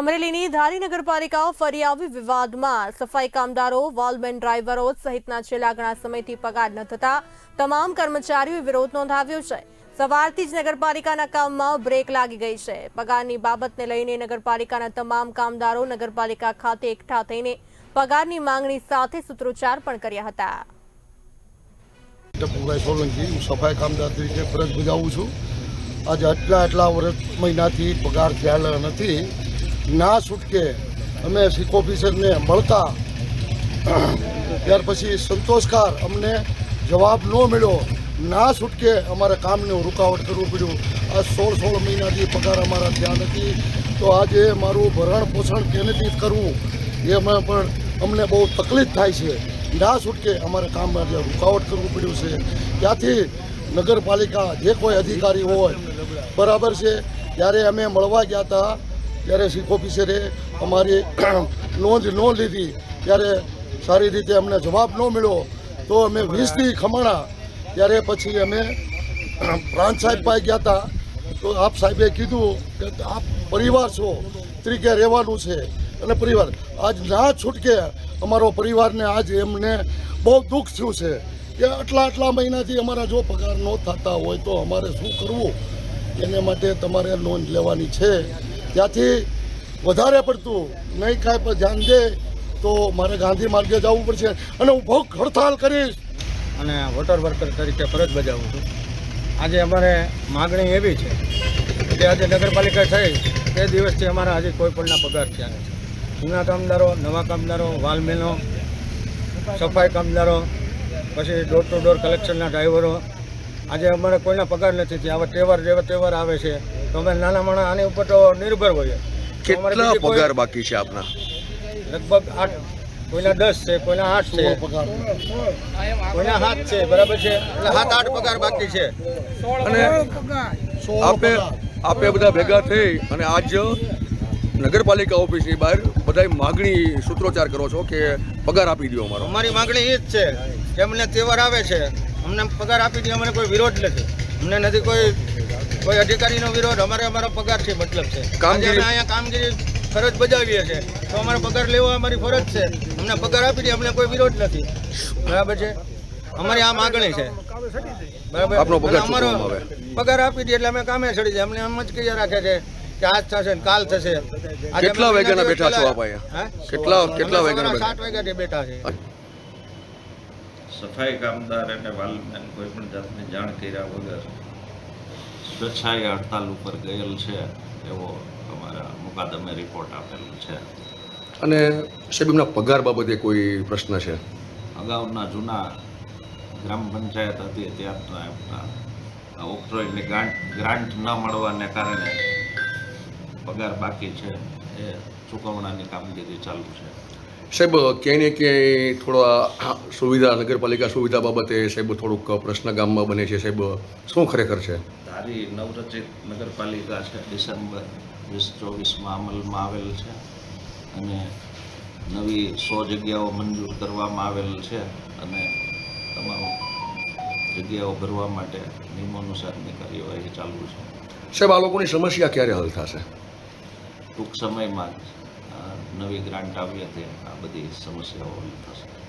અમરેલીની ધારી નગરપાલિકા ફરી આવી વિવાદમાં. સફાઈ કામદારો વોલમેન ડ્રાઈવરો સહિતના છેલ્લા ઘણા સમયથી પગાર ન થતા તમામ કર્મચારીઓએ વિરોધ નોંધાવ્યો છે. સવારથી જ નગરપાલિકાના કામમાં બ્રેક લાગી ગઈ છે. પગારની બાબતને લઈને નગરપાલિકાના તમામ કામદારો નગરપાલિકા ખાતે એકઠા થઈને પગારની માંગણી સાથે સૂત્રોચ્ચાર પણ કર્યા હતા. સફાઈ કામદાર તરીકે ફરજ બજાવું છું. આજે આટલા આટલા વર્ષ મહિનાથી પગાર થયેલા નથી. ના છૂટકે અમે શીખ ઓફિસરને મળતા, ત્યાર પછી સંતોષકાર અમને જવાબ ન મળ્યો. ના છૂટકે અમારે કામને રૂકાવટ કરવું પડ્યું. આ સોળ સોળ મહિનાથી પગાર અમારા ત્યાં નથી. તો આજે મારું ભરણ પોષણ કેનેથી કરવું? એમાં પણ અમને બહુ તકલીફ થાય છે. ના છૂટકે અમારે કામમાં જે રૂકાવટ કરવું પડ્યું છે. ત્યાંથી નગરપાલિકા જે કોઈ અધિકારી હોય, બરાબર છે, ત્યારે અમે મળવા ગયા હતા. ત્યારે શીખ ઓફિસરે અમારી નોંધ ન લીધી. ત્યારે સારી રીતે અમને જવાબ ન મળ્યો. તો અમે વીસથી ખમાણા. ત્યારે પછી અમે પ્રાંત સાહેબ પાસે ગયા હતા. તો આપ સાહેબે કીધું કે આપ પરિવાર છો. તરીકે રહેવાનું છે. અને પરિવાર, આજ ના છૂટકે અમારો પરિવારને આજ એમને બહુ દુઃખ થયું છે. કે આટલા આટલા મહિનાથી અમારા જો પગાર ન થતા હોય તો અમારે શું કરવું? એને માટે તમારે નોંધ લેવાની છે. ત્યાંથી વધારે પડતું નહીં કાંઈ પણ ધ્યાન દે તો મારે ગાંધી માર્ગે જવું પડશે અને હું ભૂખ હડતાલ કરીશ. અને વોટર વર્કર તરીકે ફરજ બજાવું છું. આજે અમારે માગણી એવી છે કે આજે નગરપાલિકા થઈ, તે દિવસથી અમારા આજે કોઈ પણના પગાર થયા નથી. જૂના કામદારો, નવા કામદારો વાલમેનો સફાઈ કામદારો, પછી ડોર ટુ ડોર કલેક્શનના ડ્રાઈવરો આજે અમારે કોઈના પગાર નથી થયા. આવા તહેવાર જેવા તહેવાર આવે છે. તો અમે નાના માણસ આની ઉપર તો નિર્ભર હોઈએ. કેટલા પગાર બાકી છે આપના? લગભગ આઠ કોઈના દસ છે કોઈના આઠ છે. કોઈના હાથ છે બરાબર છે? એટલે હાથ આઠ પગાર બાકી છે. અને આપે આપે બધા ભેગા થઈ અને આજ નગરપાલિકા ઓફિસની બહાર બધા માગણી સૂત્રોચ્ચાર કરો છો કે પગાર આપી દો અમારો. અમારી માંગણી એ જ છે કે અમને તહેવાર આવે છે. અમને પગાર આપી દે અમને કોઈ વિરોધ નથી. અમને નથી કોઈ કોઈ અધિકારીનો વિરોધ અમારે અમારો પગાર છે મતલબ છે. કામગીરી- અહીંયા કામગીરી ફરજ બજાવીએ છીએ. તો અમારો પગાર લેવો અમારી ફરજ છે. અમને પગાર આપી દે અમને કોઈ વિરોધ નથી. બરાબર છે? અમારી આ માગણી છે. બરાબર? આપનો પગાર અમારો પગાર આપી દે એટલે અમે કામે ચડી જાય. અમને એમ જ કહી રાખે છે કે આજ થશે ને કાલ થશે. કેટલા વાગ્યાના બેઠા છો આપ અહીંયા? કેટલા કેટલા વાગ્યાના સાત વાગ્યાથી બેઠા છે સફાઈ કામદાર અને વાલમેન કોઈ પણ જાતની જાણ કર્યા વગર સ્વેચ્છાએ હડતાલ ઉપર ગયેલ છે એવો અમારા મુકાદમે રિપોર્ટ આપેલો છે. અને સાહેબ એમના પગાર બાબતે કોઈ પ્રશ્ન છે? અગાઉના જૂના ગ્રામ પંચાયત હતી ત્યારના એમના ઓક્ટ્રોયની ગ્રાન્ટ ગ્રાન્ટ ન મળવાને કારણે પગાર બાકી છે એ ચૂકવણાની કામગીરી ચાલુ છે. સાહેબ ક્યાંય ને ક્યાંય થોડા સુવિધા નગરપાલિકા સુવિધા બાબતે સાહેબ થોડુંક પ્રશ્ન ગામમાં બને છે. સાહેબ શું ખરેખર છે? તારી નવરચિત નગરપાલિકા છે ડિસેમ્બર વીસ ચોવીસમાં અમલમાં આવેલ છે અને નવી સો જગ્યાઓ મંજૂર કરવામાં આવેલ છે અને તમામ જગ્યાઓ ભરવા માટે નિયમોનુસારની કાર્યવાહી ચાલુ છે. સાહેબ આ લોકોની સમસ્યા ક્યારે હલ થશે? ટૂંક સમયમાં જ. નવી ગ્રાન્ટ આવી હતી આ બધી સમસ્યાઓ હલ થશે.